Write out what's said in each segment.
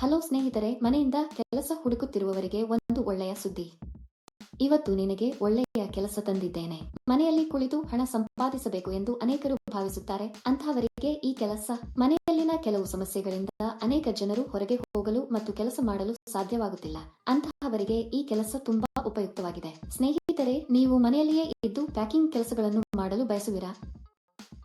Hello ಸ್ನೇಹಿತರೆ, ಮನೆಯಿಂದ ಕೆಲಸ ಹುಡುಕುತ್ತಿರುವವರಿಗೆ ಒಂದು ಒಳ್ಳೆಯ ಸುದ್ದಿ. ಇವತ್ತು ನಿನಗೆ ಒಳ್ಳೆಯ ಕೆಲಸ ತಂದಿದ್ದೇನೆ. ಮನೆಯಲ್ಲಿ ಕುಳಿತು ಹಣ ಸಂಪಾದಿಸಬೇಕು ಎಂದು ಅನೇಕರು ಭಾವಿಸುತ್ತಾರೆ. ಅಂತಹವರಿಗೆ ಈ ಕೆಲಸ ಮನೆಯಲ್ಲಿನ ಕೆಲವು ಸಮಸ್ಯೆಗಳಿಂದ ಅನೇಕ ಜನರು ಹೊರಗೆ ಹೋಗಲು ಮತ್ತು ಕೆಲಸ ಮಾಡಲು ಸಾಧ್ಯವಾಗುತ್ತಿಲ್ಲ. ಅಂತಹವರಿಗೆ ಈ ಕೆಲಸ ತುಂಬಾ ಉಪಯುಕ್ತವಾಗಿದೆ. ಸ್ನೇಹಿತರೆ, ನೀವು ಮನೆಯಲ್ಲಿಯೇ ಇದ್ದು ಪ್ಯಾಕಿಂಗ್ ಕೆಲಸಗಳನ್ನು ಮಾಡಲು ಬಯಸುವಿರಾ?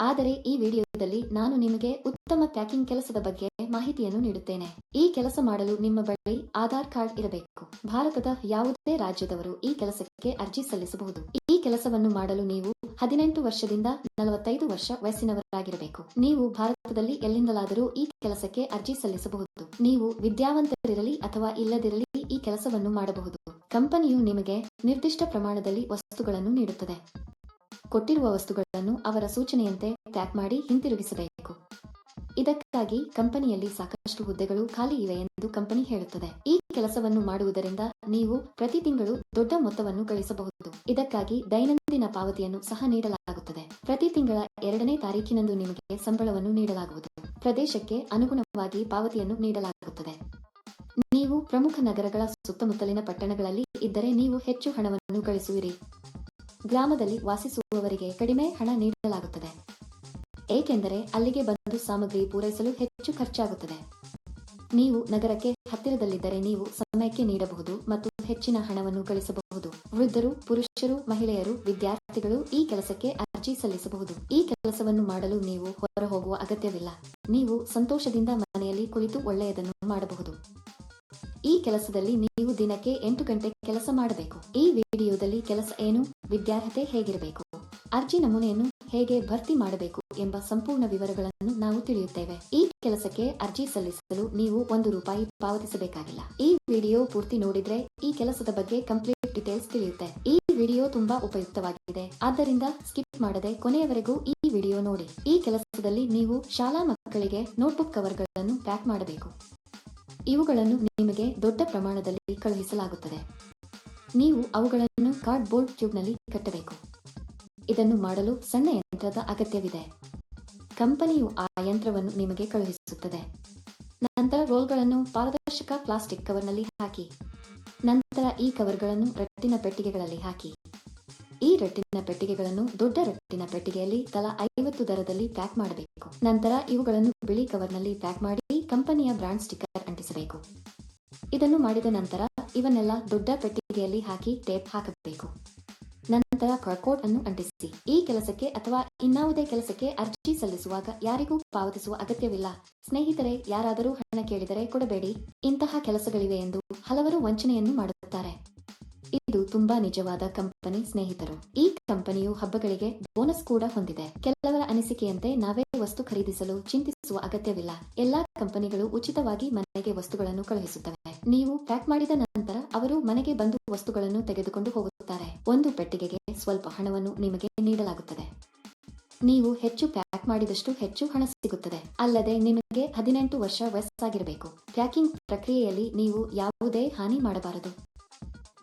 ಆದರೆ ಈ ವಿಡಿಯೋದಲ್ಲಿ ನಾನು ನಿಮಗೆ ಉತ್ತಮ ಪ್ಯಾಕಿಂಗ್ ಕೆಲಸದ ಬಗ್ಗೆ ಮಾಹಿತಿಯನ್ನು ನೀಡುತ್ತೇನೆ. ಈ ಕೆಲಸ ಮಾಡಲು ನಿಮ್ಮ ಬಳಿ ಆಧಾರ್ ಕಾರ್ಡ್ ಇರಬೇಕು. ಭಾರತದ ಯಾವುದೇ ರಾಜ್ಯದವರು ಈ ಕೆಲಸಕ್ಕೆ ಅರ್ಜಿ ಸಲ್ಲಿಸಬಹುದು. ಈ ಕೆಲಸವನ್ನು ಮಾಡಲು ನೀವು ಹದಿನೆಂಟು ವರ್ಷದಿಂದ ನಲವತ್ತೈದು ವರ್ಷ ವಯಸ್ಸಿನವರಾಗಿರಬೇಕು. ನೀವು ಭಾರತದಲ್ಲಿ ಎಲ್ಲಿಂದಲಾದರೂ ಈ ಕೆಲಸಕ್ಕೆ ಅರ್ಜಿ ಸಲ್ಲಿಸಬಹುದು. ನೀವು ವಿದ್ಯಾವಂತರಿರಲಿ ಅಥವಾ ಇಲ್ಲದಿರಲಿ ಈ ಕೆಲಸವನ್ನು ಮಾಡಬಹುದು. ಕಂಪನಿಯು ನಿಮಗೆ ನಿರ್ದಿಷ್ಟ ಪ್ರಮಾಣದಲ್ಲಿ ವಸ್ತುಗಳನ್ನು ನೀಡುತ್ತದೆ. ಕೊಟ್ಟಿರುವ ವಸ್ತುಗಳನ್ನು ಅವರ ಸೂಚನೆಯಂತೆ ಟ್ಯಾಪ್ ಮಾಡಿ ಹಿಂತಿರುಗಿಸಬೇಕು. ಇದಕ್ಕಾಗಿ ಕಂಪನಿಯಲ್ಲಿ ಸಾಕಷ್ಟು ಹುದ್ದೆಗಳು ಖಾಲಿ ಇವೆ ಎಂದು ಕಂಪನಿ ಹೇಳುತ್ತದೆ. ಈ ಕೆಲಸವನ್ನು ಮಾಡುವುದರಿಂದ ನೀವು ಪ್ರತಿ ತಿಂಗಳು ದೊಡ್ಡ ಮೊತ್ತವನ್ನು ಗಳಿಸಬಹುದು. ಇದಕ್ಕಾಗಿ ದೈನಂದಿನ ಪಾವತಿಯನ್ನು ಸಹ ನೀಡಲಾಗುತ್ತದೆ. ಪ್ರತಿ ತಿಂಗಳ ಎರಡನೇ ತಾರೀಕಿನಂದು ನಿಮಗೆ ಸಂಬಳವನ್ನು ನೀಡಲಾಗುವುದು. ಪ್ರದೇಶಕ್ಕೆ ಅನುಗುಣವಾಗಿ ಪಾವತಿಯನ್ನು ನೀಡಲಾಗುತ್ತದೆ. ನೀವು ಪ್ರಮುಖ ನಗರಗಳ ಸುತ್ತಮುತ್ತಲಿನ ಪಟ್ಟಣಗಳಲ್ಲಿ ಇದ್ದರೆ ನೀವು ಹೆಚ್ಚು ಹಣವನ್ನು ಗಳಿಸುವಿರಿ. ಗ್ರಾಮದಲ್ಲಿ ವಾಸಿಸುವವರಿಗೆ ಕಡಿಮೆ ಹಣ ನೀಡಲಾಗುತ್ತದೆ. ಏಕೆಂದರೆ ಅಲ್ಲಿಗೆ ಬಂದು ಸಾಮಗ್ರಿ ಪೂರೈಸಲು ಹೆಚ್ಚು ಖರ್ಚಾಗುತ್ತದೆ. ನೀವು ನಗರಕ್ಕೆ ಹತ್ತಿರದಲ್ಲಿದ್ದರೆ ನೀವು ಸಮಯಕ್ಕೆ ನೀಡಬಹುದು ಮತ್ತು ಹೆಚ್ಚಿನ ಹಣವನ್ನು ಗಳಿಸಬಹುದು. ವೃದ್ಧರು, ಪುರುಷರು, ಮಹಿಳೆಯರು, ವಿದ್ಯಾರ್ಥಿಗಳು ಈ ಕೆಲಸಕ್ಕೆ ಅರ್ಜಿ ಸಲ್ಲಿಸಬಹುದು. ಈ ಕೆಲಸವನ್ನು ಮಾಡಲು ನೀವು ಹೊರ ಹೋಗುವ ಅಗತ್ಯವಿಲ್ಲ. ನೀವು ಸಂತೋಷದಿಂದ ಮನೆಯಲ್ಲಿ ಕುಳಿತು ಒಳ್ಳೆಯದನ್ನು ಮಾಡಬಹುದು. ಈ ಕೆಲಸದಲ್ಲಿ ನೀವು ದಿನಕ್ಕೆ ಎಂಟು ಗಂಟೆ ಕೆಲಸ ಮಾಡಬೇಕು. ಈ ವಿಡಿಯೋದಲ್ಲಿ ಕೆಲಸ ಏನು, ವಿದ್ಯಾರ್ಹತೆ ಹೇಗಿರಬೇಕು, ಅರ್ಜಿ ನಮೂನೆಯನ್ನು ಹೇಗೆ ಭರ್ತಿ ಮಾಡಬೇಕು ಎಂಬ ಸಂಪೂರ್ಣ ವಿವರಗಳನ್ನು ನಾವು ತಿಳಿಯುತ್ತೇವೆ. ಈ ಕೆಲಸಕ್ಕೆ ಅರ್ಜಿ ಸಲ್ಲಿಸಲು ನೀವು ಒಂದು ರೂಪಾಯಿ ಪಾವತಿಸಬೇಕಾಗಿಲ್ಲ. ಈ ವಿಡಿಯೋ ಪೂರ್ತಿ ನೋಡಿದ್ರೆ ಈ ಕೆಲಸದ ಬಗ್ಗೆ ಕಂಪ್ಲೀಟ್ ಡೀಟೇಲ್ಸ್ ತಿಳಿಯುತ್ತೆ. ಈ ವಿಡಿಯೋ ತುಂಬಾ ಉಪಯುಕ್ತವಾಗಿದೆ. ಆದ್ದರಿಂದ ಸ್ಕಿಪ್ ಮಾಡದೆ ಕೊನೆಯವರೆಗೂ ಈ ವಿಡಿಯೋ ನೋಡಿ. ಈ ಕೆಲಸದಲ್ಲಿ ನೀವು ಶಾಲಾ ಮಕ್ಕಳಿಗೆ ನೋಟ್ಬುಕ್ ಕವರ್ಗಳನ್ನು ಪ್ಯಾಕ್ ಮಾಡಬೇಕು. ಇವುಗಳನ್ನು ನಿಮಗೆ ದೊಡ್ಡ ಪ್ರಮಾಣದಲ್ಲಿ ಕಳುಹಿಸಲಾಗುತ್ತದೆ. ನೀವು ಅವುಗಳನ್ನು ಕಾರ್ಡ್ಬೋರ್ಡ್ ಟ್ಯೂಬ್ನಲ್ಲಿ ಕಟ್ಟಬೇಕು. ಇದನ್ನು ಮಾಡಲು ಸಣ್ಣ ಯಂತ್ರದ ಅಗತ್ಯವಿದೆ. ಕಂಪನಿಯು ಆ ಯಂತ್ರವನ್ನು ನಿಮಗೆ ಕಳುಹಿಸುತ್ತದೆ. ನಂತರ ರೋಲ್ಗಳನ್ನು ಪಾರದರ್ಶಕ ಪ್ಲಾಸ್ಟಿಕ್ ಕವರ್ನಲ್ಲಿ ಹಾಕಿ. ನಂತರ ಈ ಕವರ್ಗಳನ್ನು ರಟ್ಟಿನ ಪೆಟ್ಟಿಗೆಗಳಲ್ಲಿ ಹಾಕಿ. ಈ ರಟ್ಟಿನ ಪೆಟ್ಟಿಗೆಗಳನ್ನು ದೊಡ್ಡ ರಟ್ಟಿನ ಪೆಟ್ಟಿಗೆಯಲ್ಲಿ ತಲಾ ಐವತ್ತು ದರದಲ್ಲಿ ಪ್ಯಾಕ್ ಮಾಡಬೇಕು. ನಂತರ ಇವುಗಳನ್ನು ಬಿಳಿ ಕವರ್ನಲ್ಲಿ ಪ್ಯಾಕ್ ಮಾಡಿ ಕಂಪನಿಯ ಬ್ರಾಂಡ್ ಸ್ಟಿಕ್ಕರ್ ಅಂಟಿಸಬೇಕು ಇದನ್ನು ಮಾಡಿದ ನಂತರ ಇವನ್ನೆಲ್ಲ ದೊಡ್ಡ ಪೆಟ್ಟಿಗೆಯಲ್ಲಿ ಹಾಕಿ ಟೇಪ್ ಹಾಕಬೇಕು. ನಂತರ ಕರ್ಕೋಟ್ ಅನ್ನು ಅಂಟಿಸಿ. ಈ ಕೆಲಸಕ್ಕೆ ಅಥವಾ ಇನ್ನಾವುದೇ ಕೆಲಸಕ್ಕೆ ಅರ್ಜಿ ಸಲ್ಲಿಸುವಾಗ ಯಾರಿಗೂ ಪಾವತಿಸುವ ಅಗತ್ಯವಿಲ್ಲ. ಸ್ನೇಹಿತರೆ, ಯಾರಾದರೂ ಹಣ ಕೇಳಿದರೆ ಕೊಡಬೇಡಿ. ಇಂತಹ ಕೆಲಸಗಳಿವೆ ಎಂದು ಹಲವರು ವಂಚನೆಯನ್ನು ಮಾಡುತ್ತಾರೆ. ಇದು ತುಂಬಾ ನಿಜವಾದ ಕಂಪನಿ ಸ್ನೇಹಿತರು. ಈ ಕಂಪನಿಯು ಹಬ್ಬಗಳಿಗೆ ಬೋನಸ್ ಕೂಡ ಹೊಂದಿದೆ. ಕೆಲವರ ಅನಿಸಿಕೆಯಂತೆ ನಾವೇ ವಸ್ತು ಖರೀದಿಸಲು ಚಿಂತಿಸುವ ಅಗತ್ಯವಿಲ್ಲ. ಎಲ್ಲಾ ಕಂಪನಿಗಳು ಉಚಿತವಾಗಿ ಮನೆಗೆ ವಸ್ತುಗಳನ್ನು ಕಳುಹಿಸುತ್ತವೆ. ನೀವು ಪ್ಯಾಕ್ ಮಾಡಿದ ನಂತರ ಅವರು ಮನೆಗೆ ಬಂದು ವಸ್ತುಗಳನ್ನು ತೆಗೆದುಕೊಂಡು ಹೋಗುತ್ತಾರೆ. ಒಂದು ಪೆಟ್ಟಿಗೆಗೆ ಸ್ವಲ್ಪ ಹಣವನ್ನು ನಿಮಗೆ ನೀಡಲಾಗುತ್ತದೆ. ನೀವು ಹೆಚ್ಚು ಪ್ಯಾಕ್ ಮಾಡಿದಷ್ಟು ಹೆಚ್ಚು ಹಣ ಸಿಗುತ್ತದೆ. ಅಲ್ಲದೆ ನಿಮಗೆ ಹದಿನೆಂಟು ವರ್ಷ ವಯಸ್ಸಾಗಿರಬೇಕು. ಪ್ಯಾಕಿಂಗ್ ಪ್ರಕ್ರಿಯೆಯಲ್ಲಿ ನೀವು ಯಾವುದೇ ಹಾನಿ ಮಾಡಬಾರದು.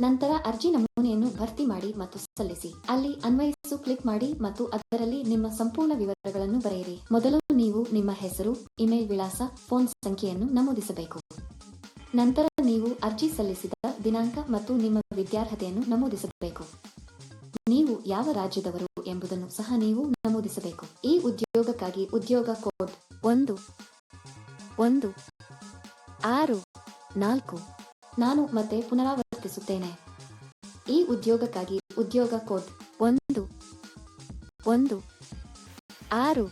ನಂತರ ಅರ್ಜಿ ನಮೂನೆಯನ್ನು ಭರ್ತಿ ಮಾಡಿ ಮತ್ತು ಸಲ್ಲಿಸಿ. ಅಲ್ಲಿ ಅನ್ವಯಿಸು ಕ್ಲಿಕ್ ಮಾಡಿ ಮತ್ತು ಅದರಲ್ಲಿ ನಿಮ್ಮ ಸಂಪೂರ್ಣ ವಿವರಗಳನ್ನು ಬರೆಯಿರಿ. ಮೊದಲು ನೀವು ನಿಮ್ಮ ಹೆಸರು, ಇಮೇಲ್ ವಿಳಾಸ, ಫೋನ್ ಸಂಖ್ಯೆಯನ್ನು ನಮೂದಿಸಬೇಕು. ನಂತರ ನೀವು ಅರ್ಜಿ ಸಲ್ಲಿಸಿದ ದಿನಾಂಕ ಮತ್ತು ನಿಮ್ಮ ವಿದ್ಯಾರ್ಹತೆಯನ್ನು ನಮೂದಿಸಬೇಕು. ನೀವು ಯಾವ ರಾಜ್ಯದವರು ಎಂಬುದನ್ನು ಸಹ ನೀವು ನಮೂದಿಸಬೇಕು. ಈ ಉದ್ಯೋಗಕ್ಕಾಗಿ ಉದ್ಯೋಗ ಕೋಡ್ ಒಂದು ಒಂದು, ಆರು, ನಾಲ್ಕು ನಾನು ಮತ್ತೆ ಪುನರಾವರ್ತಿಸುತ್ತೇನೆ. ಈ ಉದ್ಯೋಗಕ್ಕಾಗಿ ಉದ್ಯೋಗ ಕೋಡ್ ಒಂದು ಒಂದು, ಆರು,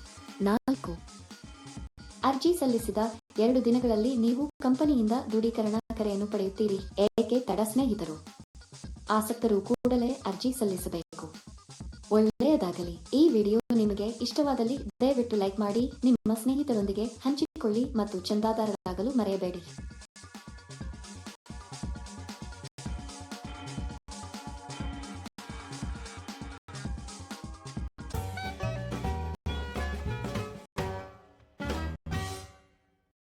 ನಾಲ್ಕು. ಅರ್ಜಿ ಸಲ್ಲಿಸಿದ ಎರಡು ದಿನಗಳಲ್ಲಿ ನೀವು ಕಂಪನಿಯಿಂದ ದೃಢೀಕರಣ ಕರೆಯನ್ನು ಪಡೆಯುತ್ತೀರಿ, ಏಕೆ ತಡ ಸ್ನೇಹಿತರು? ಆಸಕ್ತರು ಕೂಡಲೇ ಅರ್ಜಿ ಸಲ್ಲಿಸಬೇಕು. ಒಳ್ಳೆಯದಾಗಲಿ. ಈ ವಿಡಿಯೋ ನಿಮಗೆ ಇಷ್ಟವಾದಲ್ಲಿ ದಯವಿಟ್ಟು ಲೈಕ್ ಮಾಡಿ, ನಿಮ್ಮ ಸ್ನೇಹಿತರೊಂದಿಗೆ ಹಂಚಿಕೊಳ್ಳಿ ಮತ್ತು ಚಂದಾದಾರರಾಗಲು ಮರೆಯಬೇಡಿ.